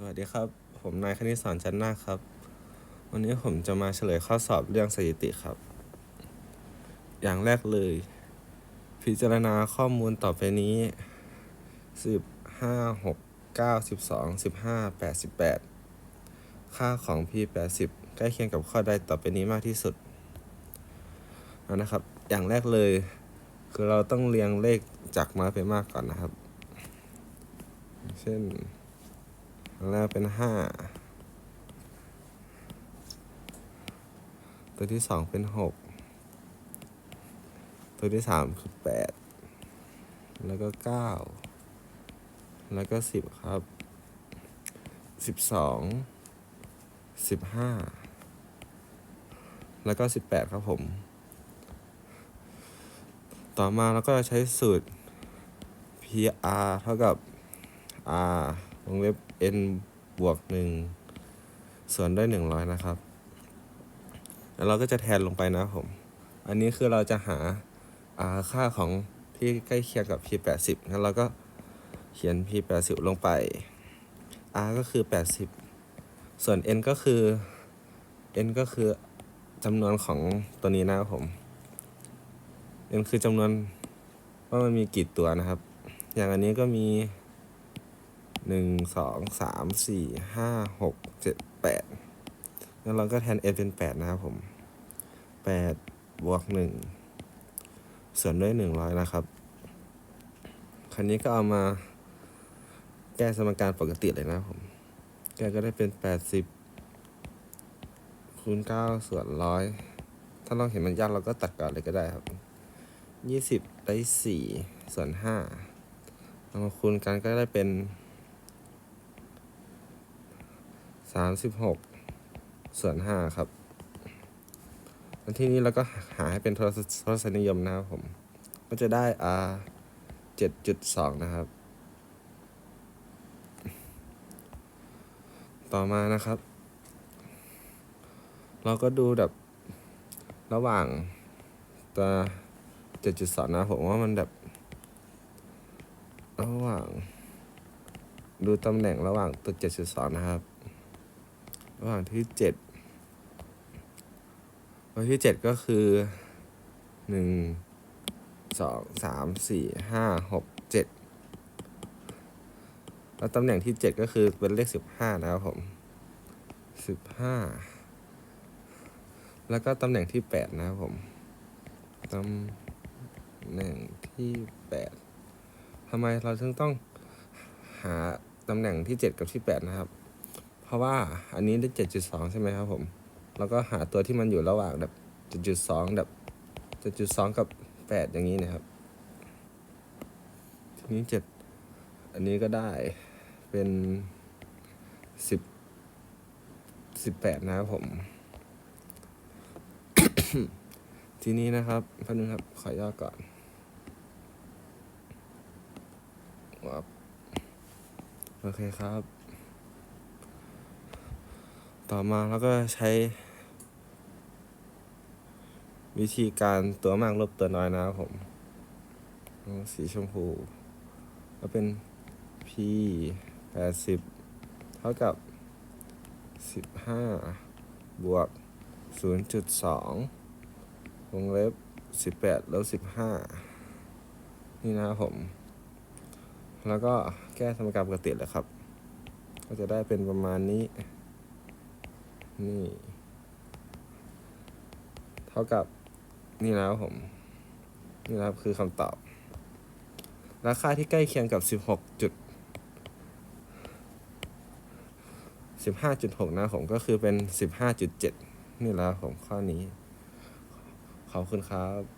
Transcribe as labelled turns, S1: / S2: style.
S1: สวัสดีครับ ผมนายคณิตสอนจันนาครับ วันนี้ผมจะมาเฉลยข้อสอบเรื่องสถิติครับ อย่างแรกเลย พิจารณาข้อมูลต่อไปนี้สิบห้าหกเก้าสิบสองสิบห้าแปดสิบแปดค่าของ p แปดสิบใกล้เคียงกับข้อใดต่อไปนี้มากที่สุดนะครับ อย่างแรกเลย คือเราต้องเรียงเลขจากน้อยไปมากก่อนนะครับ เช่น แรกเป็นห้าตัวที่สองเป็นหกตัวที่สามคือแปดแล้วก็เก้าแล้วก็สิบครับสิบสองสิบห้าแล้วก็สิบแปดครับผม ต่อมาเราก็จะใช้สูตร PR เท่ากับ R วงเล็บ n บวกหนึ่งส่วนด้วยหนึ่งร้อยนะครับ แล้วเราก็จะแทนลงไปนะผม อันนี้คือเราจะหาอ่าค่าของที่ใกล้เคียงกับ p 8 0งั้นเราก็เขียน p 8 0ลงไป r ก็คือ 80 ส่วน n ก็คือ n ก็คือจำนวนของตัวนี้นะครับผม n คือจำนวนว่ามันมีกี่ตัวนะครับ อย่างอันนี้ก็มี หนึ่งสองสามสี่ห้าหกเจ็ดแปดแล้วเราก็แทน n เป็นแปดนะครับผมแปดบวกหนึ่งส่วนด้วยหนึ่งร้อยนะครับคราวนี้ก็เอามาแก้สมการปกติเลยนะครับผม แก้ก็ได้เป็นแปดสิบคูณเก้าส่วนร้อยถ้าเราเห็นมันยากเราก็ตัดก่อนเลยก็ได้ครับยี่สิบได้สี่ส่วนห้าเอามาคูณกันก็ได้เป็น สามสิบหกส่วนห้าครับแล้วที่นี้เราก็หาให้เป็นทรทรสนิยมนะครับผม ก็จะได้ r เจ็ดจุดสองนะครับ ต่อมานะครับ เราก็ดูแบบระหว่างตัวเจ็ดจุดสองนะผมว่ามันแบบระหว่าง ดูตำแหน่งระหว่างตัวเจ็ดจุดสองนะครับ ว่างที่เจ็ดตัวที่เจ็ดก็คือหนึ่งสองสามสี่ห้าหกเจ็ดแล้วตำแหน่งที่เจ็ดก็คือเป็นเลขสิบห้านะครับผมสิบห้าแล้วก็ตำแหน่งที่แปดนะครับผมตำแหน่งที่แปดทำไมเราถึงต้องหาตำแหน่งที่เจ็ดกับที่แปดนะครับ เพราะว่าอันนี้ได้เจ็ดจุดสองใช่ไหมครับผม แล้วก็หาตัวที่มันอยู่ระหว่างแบบเจ็ดจุดสองแบบเจ็ดจุดสองกับแปดอย่างนี้นะครับ ทีนี้เจ็ดอันนี้ก็ได้เป็นสิบสิบแปดนะครับผม ทีนี้นะครับพันนึงครับ ขอย่อก่อนวับโอเคครับ ต่อมาเราก็ใช้ วิธีการตัวมากลบตัวน้อยนะครับผม สีชมพู ก็เป็น p แปดสิบเท่ากับสิบห้าบวกศูนย์จุดสองวงเล็บสิบแปดลบสิบห้านี่นะครับผม แล้วก็แก้สมการปกติเลยครับ ก็จะได้เป็นประมาณนี้ นี่ เท่ากับนี่นะครับผม นี่นะครับคือคำตอบ ราคาที่ใกล้เคียงกับ 16จุด15.6 นะผมก็คือเป็น 15.7 นี่แล้วผมข้อนี้ ขอบคุณครับ